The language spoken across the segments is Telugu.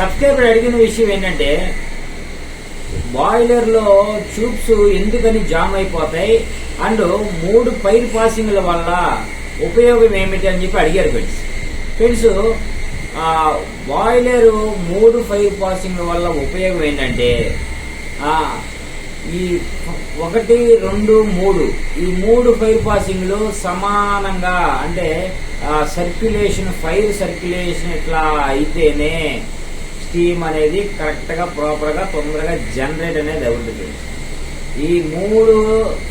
సబ్స్క్రైబర్ అడిగిన విషయం ఏంటంటే బాయిలర్లో ట్యూబ్స్ ఎందుకని జామ్ అయిపోతాయి? అండ్ మూడు పైర్ పాసింగ్ల వల్ల ఉపయోగం ఏమిటి అని చెప్పి అడిగారు ఫ్రెండ్స్. ఫ్రెండ్స్ బాయిలర్ మూడు ఫైర్ పాసింగ్ల వల్ల ఉపయోగం ఏంటంటే ఈ ఒకటి రెండు మూడు ఈ మూడు ఫైర్ పాసింగ్లు సమానంగా అంటే సర్క్యులేషన్ ఫైర్ సర్క్యులేషన్ ఇట్లా అయితేనే స్టీమ్ అనేది కరెక్ట్గా ప్రాపర్గా తొందరగా జనరేట్ అనేది అవుతుంది. ఈ మూడు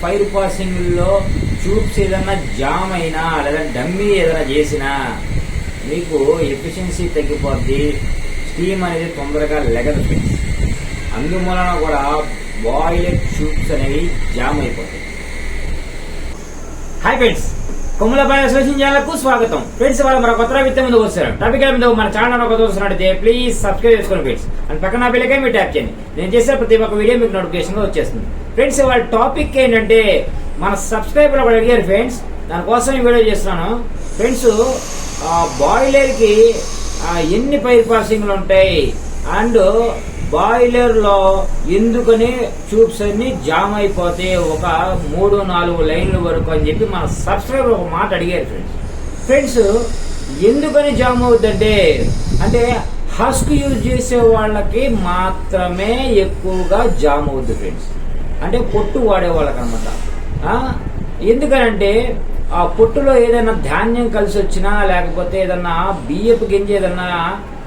ఫైర్ పాసింగ్లో ట్యూబ్స్ ఏదైనా జామ్ అయినా లేదా డమ్మీ ఏదైనా చేసినా మీకు ఎఫిషియన్సీ తగ్గిపోద్ది స్టీమ్ అనేది తొందరగా లెగదు. ఫ్రెండ్స్ అందువలన కూడా బాయిలర్ ట్యూబ్స్ అనేవి జామ్ అయిపోతాయి. హాయ్ ఫ్రెండ్స్ కొమ్మలపైన అసోసియేషన్ ఛానల్కు స్వాగతం. ఫ్రెండ్స్ వాళ్ళు మన కొత్త విత్త ముందు వస్తారు టాపిక్ మీద మన ఛానల్ కొత్త వస్తున్నట్టయితే ప్లీజ్ సబ్స్క్రైబ్ చేసుకోండి ఫ్రెండ్స్. అండ్ పక్కన బిల్లకే మీరు ట్యాప్ చేయండి. నేను చేసే ప్రతి ఒక్క వీడియో మీకు నోటిఫికేషన్గా వచ్చేస్తుంది. ఫ్రెండ్స్ వాళ్ళ టాపిక్ ఏంటంటే మన సబ్స్క్రైబర్ ఒకటి అడిగారు ఫ్రెండ్స్. దానికోసం ఈ వీడియో చేస్తున్నాను. ఫ్రెండ్స్ బాయిలర్కి ఎన్ని పైర్ పాసింగ్లు ఉంటాయి? అండ్ బాయిలర్లో ఎందుకని ట్యూబ్స్ అన్ని జామ్ అయిపోతే ఒక మూడు నాలుగు లైన్ల వరకు అని చెప్పి మన సబ్స్క్రైబర్ ఒక మాట అడిగారు ఫ్రెండ్స్. ఫ్రెండ్స్ ఎందుకని జామ్ అవుతుందంటే అంటే హస్క్ యూజ్ చేసే వాళ్ళకి మాత్రమే ఎక్కువగా జామ్ అవుద్ది ఫ్రెండ్స్. అంటే పొట్టు వాడే వాళ్ళకి అనమాట ఎందుకనంటే ఆ పొట్టులో ఏదైనా ధాన్యం కలిసి వచ్చినా లేకపోతే ఏదన్నా బియ్యపు గింజ ఏదన్నా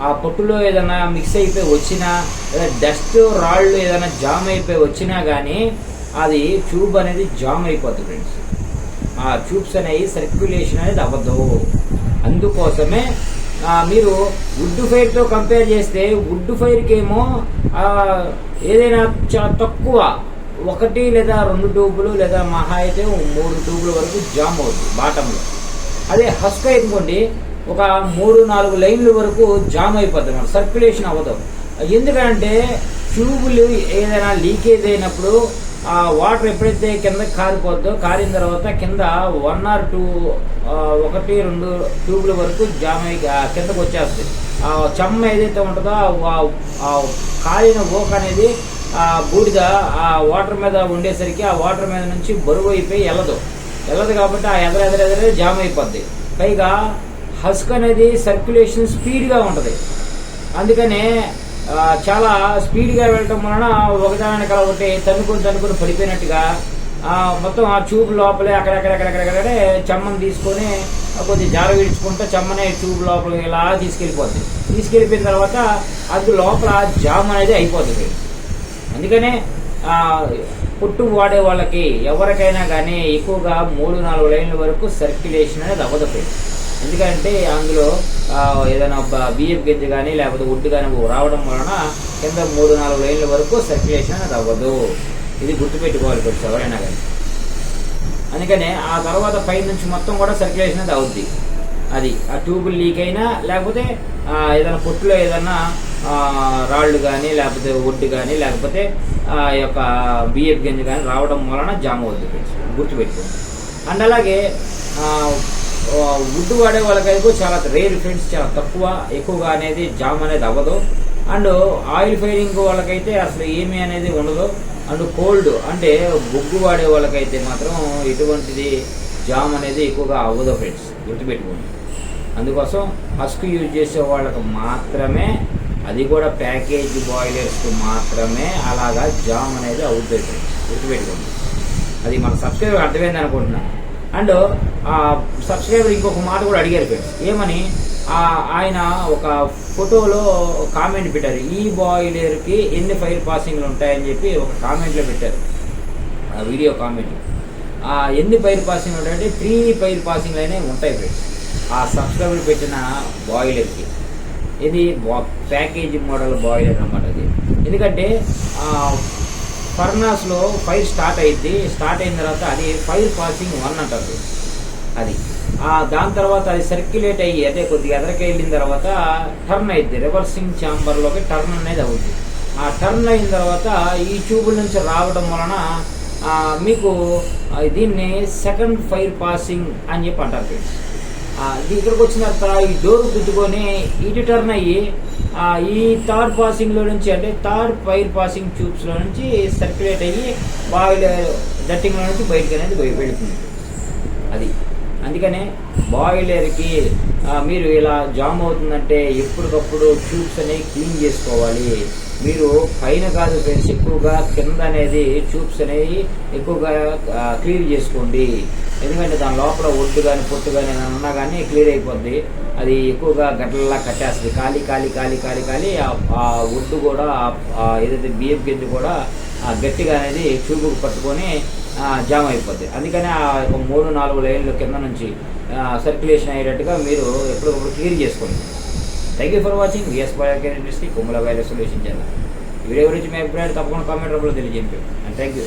ఆ పొట్టులో ఏదైనా మిక్స్ అయిపోయి వచ్చినా లేదా డస్ట్ రాళ్ళు ఏదైనా జామ్ అయిపోయి వచ్చినా కానీ అది ట్యూబ్ అనేది జామ్ అయిపోతుంది ఫ్రెండ్స్. ఆ ట్యూబ్స్ అనేవి సర్క్యులేషన్ అనేది అవ్వదు. అందుకోసమే మీరు వుడ్ ఫైర్తో కంపేర్ చేస్తే వుడ్ ఫైర్కేమో ఏదైనా చాలా తక్కువ ఒకటి లేదా రెండు ట్యూబులు లేదా మహా అయితే మూడు ట్యూబుల వరకు జామ్ అవుతుంది బాటంలో. అదే హస్క్ అనుకోండి ఒక మూడు నాలుగు లైన్ల వరకు జామ్ అయిపోతుంది మనం సర్క్యులేషన్ అవ్వదు. ఎందుకంటే ట్యూబులు ఏదైనా లీకేజ్ అయినప్పుడు ఆ వాటర్ ఎప్పుడైతే కింద కారిపోద్దో కారిన తర్వాత కింద వన్ ఆర్ టూ ఒకటి రెండు ట్యూబ్ల వరకు జామ్ అయి కిందకు వచ్చేస్తుంది. ఆ చెమ్మ ఏదైతే ఉంటుందో ఆ- కాలిన ఓక అనేది ఆ బూడిద ఆ వాటర్ మీద ఉండేసరికి ఆ వాటర్ మీద నుంచి బరువు అయిపోయి వెళ్ళదు వెళ్ళదు కాబట్టి ఆ ఎదర ఎదర ఎదరే జామ్ అయిపోద్ది. పైగా హస్క్ అనేది సర్క్యులేషన్ స్పీడ్గా ఉంటుంది. అందుకనే చాలా స్పీడ్గా వెళ్ళటం వలన ఒకదాని ఒకటి తన్నుకుని తన్నుకుని పడిపోయినట్టుగా మొత్తం ఆ ట్యూబ్ లోపలే అక్కడెక్కడెక్కడెక్కడే చెమ్మని తీసుకొని కొద్దిగా జార విడుచుకుంటే చెమ్మనే ట్యూబ్ లోపల ఇలా తీసుకెళ్ళిపోతుంది తీసుకెళ్ళిపోయిన తర్వాత అది లోపల జామ్ అనేది అయిపోతుంది అందుకనే పుట్టు వాడే వాళ్ళకి ఎవరికైనా కానీ ఎక్కువగా మూడు నాలుగు లైన్ల వరకు సర్క్యులేషన్ అనేది అవ్వదు. ఎందుకంటే అందులో ఏదైనా బియ్యం గింజ కానీ లేకపోతే వుడ్ కానీ రావడం వలన కింద మూడు నాలుగు లైన్ల వరకు సర్క్యులేషన్ అనేది అవ్వదు. ఇది గుర్తుపెట్టుకోవాలి కొంచెం ఎవరైనా కానీ అందుకనే ఆ తర్వాత పై నుంచి మొత్తం కూడా సర్క్యులేషన్ అనేది అవుద్ది. అది ఆ ట్యూబులు లీక్ అయినా లేకపోతే ఏదైనా పొట్టులో ఏదైనా రాళ్ళు కానీ లేకపోతే ఒడ్డు కానీ లేకపోతే ఆ యొక్క బియ్యపు గింజ కానీ రావడం వలన జామ్ అవుద్ది ఫ్రెండ్స్. గుర్తుపెట్టుకోండి. అండ్ అలాగే వుడ్ వాడే వాళ్ళకైతే చాలా రేర్ ఫ్రెండ్స్ చాలా తక్కువ ఎక్కువగా అనేది జామ్ అనేది అవ్వదు. అండ్ ఆయిల్ ఫైరింగ్ వాళ్ళకైతే అసలు ఏమీ అనేది ఉండదు. అండ్ కోల్డ్ అంటే బొగ్గు వాడే వాళ్ళకైతే మాత్రం ఎటువంటిది జామ్ అనేది ఎక్కువగా అవ్వదు ఫ్రెండ్స్. గుర్తుపెట్టుకోండి. అందుకోసం హస్క్ యూజ్ చేసే వాళ్ళకు మాత్రమే అది కూడా ప్యాకేజ్ బాయిలర్స్కి మాత్రమే అలాగా జామ్ అనేది అవుతుంది. గుర్తుపెట్టుకోండి. అది మన సబ్స్క్రైబర్ అర్థమైంది అనుకుంటున్నాను అండ్ ఆ సబ్స్క్రైబర్ ఇంకొక మాట కూడా అడిగారు ఫ్రెండ్స్ ఏమని? ఆయన ఒక ఫోటోలో కామెంట్ పెట్టారు. ఈ బాయిలర్కి ఎన్ని ఫైర్ పాసింగ్లు ఉంటాయని చెప్పి ఒక కామెంట్లో పెట్టారు. ఆ వీడియో కామెంట్. ఎన్ని ఫైర్ పాసింగ్లు ఉంటాయంటే త్రీ ఫైర్ పాసింగ్లు అనేవి ఉంటాయి ఫ్రెండ్స్. ఆ సబ్స్క్రైబర్ పెట్టిన బాయిలర్కి ఇది ప్యాకేజ్ మోడల్ బాయిలర్ అనమాట అది. ఎందుకంటే ఫర్నాస్లో ఫైర్ స్టార్ట్ అయింది స్టార్ట్ అయిన తర్వాత అది ఫైర్ పాసింగ్ వన్ అంటారు. అది. దాని తర్వాత అది సర్క్యులేట్ అయ్యి అదే కొద్దిగా ఎదరికి వెళ్ళిన తర్వాత టర్న్ అయింది రివర్సింగ్ ఛాంబర్లోకి టర్న్ అనేది అవుతుంది ఆ టర్న్ అయిన తర్వాత ఈ ట్యూబుల నుంచి రావడం వలన మీకు దీన్ని సెకండ్ ఫైర్ పాసింగ్ అని చెప్పి అంటారు. ఫ్రెండ్స్ ఇక్కడికి వచ్చిన తర్వాత ఈ డోర్ గుద్దుకొని ఇటు టర్న్ అయ్యి ఈ థర్డ్ పాసింగ్లో నుంచి అంటే థర్డ్ ఫైర్ పాసింగ్ ట్యూబ్స్లో నుంచి సర్క్యులేట్ అయ్యి బాయిలర్ డట్టింగ్లో నుంచి బయటకు అనేది బయ- వెళుతుంది అది. అందుకనే బాయిలర్కి మీరు ఇలా జామ్ అవుతుందంటే ఎప్పటికప్పుడు ట్యూబ్స్ అనేవి క్లీన్ చేసుకోవాలి. మీరు పైన కాదు ఫ్రెండ్స్ ఎక్కువగా కింద అనేది ట్యూబ్స్ అనేవి ఎక్కువగా క్లియర్ చేసుకోండి. ఎందుకంటే దాని లోపల ఒడ్డు కానీ పొట్టు కానీ ఏమైనా ఉన్నా కానీ క్లియర్ అయిపోద్ది. అది ఎక్కువగా గడ్డల్లా కట్టేస్తుంది. ఖాళీ ఖాళీ ఖాళీ ఖాళీ ఖాళీ ఆ- ఒడ్డు కూడా ఏదైతే బియ్యం గింజ కూడా ఆ గట్టిగా అనేది ట్యూబ్కి పట్టుకొని జామ్ అయిపోద్ది. అందుకని ఆ ఒక మూడు నాలుగు లైన్లు కింద నుంచి సర్క్యులేషన్ అయ్యేటట్టుగా మీరు ఎప్పటికప్పుడు క్లియర్ చేసుకోండి. Thank you for watching VS Biocare industry Kummala virus solution channel video గురించి మీ అభిప్రాయాలు తప్పకుండా కామెంట్ రూపంలో తెలియజేయండి. And thank you